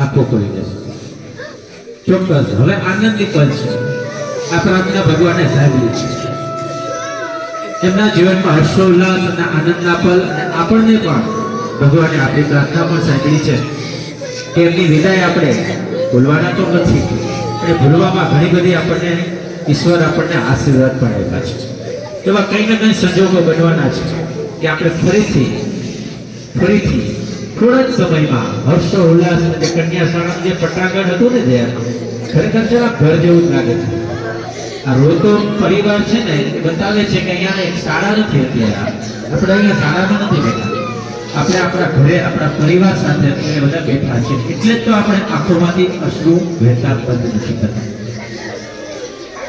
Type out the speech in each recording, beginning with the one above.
આખો ખોલી દેશે. ચોક્કસ. હવે આનંદિત છે. આ પ્રાર્થના ભગવાને સાંભળી છે. એમના જીવનમાં હર્ષોલ્લાસ અને આનંદના પલ અને આપણને પણ ભગવાને આપણી પ્રાર્થના પણ સાંભળી છે. કે એમની વિદાય આપણે ભૂલવાના તો નથી અને ભૂલવામાં ઘણી બધી આપણને ઈશ્વર આપણને આશીર્વાદ પણ આપ્યા છે. એવા કંઈ ને કંઈ સંજોગો બનવાના છે કે આપણે ફરીથી ફરીથી થોડા જ સમયમાં હર્ષ ઉલ્લાસ અને કન્યા શાળા જે પટાંગણ હતું ને ત્યાં, ખરેખર જરા ઘર જેવું જ લાગે છે. આ રોતો પરિવાર છે ને બતાવે છે કે અહીંયા એક શાળા નથી અત્યારે. આપણે અહીંયા શાળામાં નથી બેઠા. આપણે આપણા ઘરે, આપણા પરિવાર સાથે અત્યારે બધા બેઠા છે. એટલે જ તો આપણે આંખોમાંથી અશ્રુ વહેતા બંધ નથી કરતા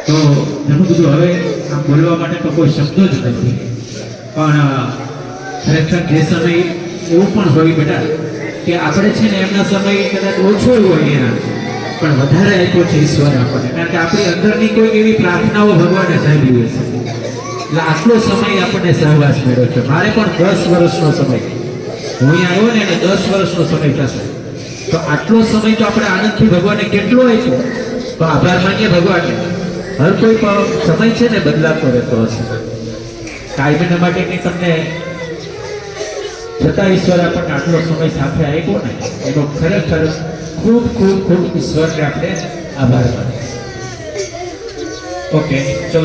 તો એનું બધું હવે આમ બોલવા માટે તો કોઈ શબ્દો જ નથી. પણ ખરેખર જે સમય એવું પણ હોય બેટા કે આપણે છે ને એમના સમય કદાચ ઓછો હોય એના પણ વધારે આપ્યો છે ઈશ્વર આપણને. કારણ કે આપણી અંદરની કોઈ એવી પ્રાર્થનાઓ ભગવાને સાંભળી છે. એટલે આટલો સમય આપણને સહવાસ મળ્યો છે. મારે પણ દસ વર્ષનો સમય. હું અહીંયા આવ્યો ને એને દસ વર્ષનો સમય થશે. તો આટલો સમય તો આપણે આનંદથી ભગવાને કેટલો આપ્યો? તો આભાર માનીએ ભગવાનને. હર કોઈ સમય છે ને બદલાતો રહેતો હશે. કાયમીના માટે કંઈ તમને છતાં ઈશ્વર આપણને આટલો સમય સાથે આપ્યો ને, એનો ખરેખર ખૂબ ખૂબ ખૂબ ઈશ્વરને આપણે આભાર માનીએ ઓકે, ચલો.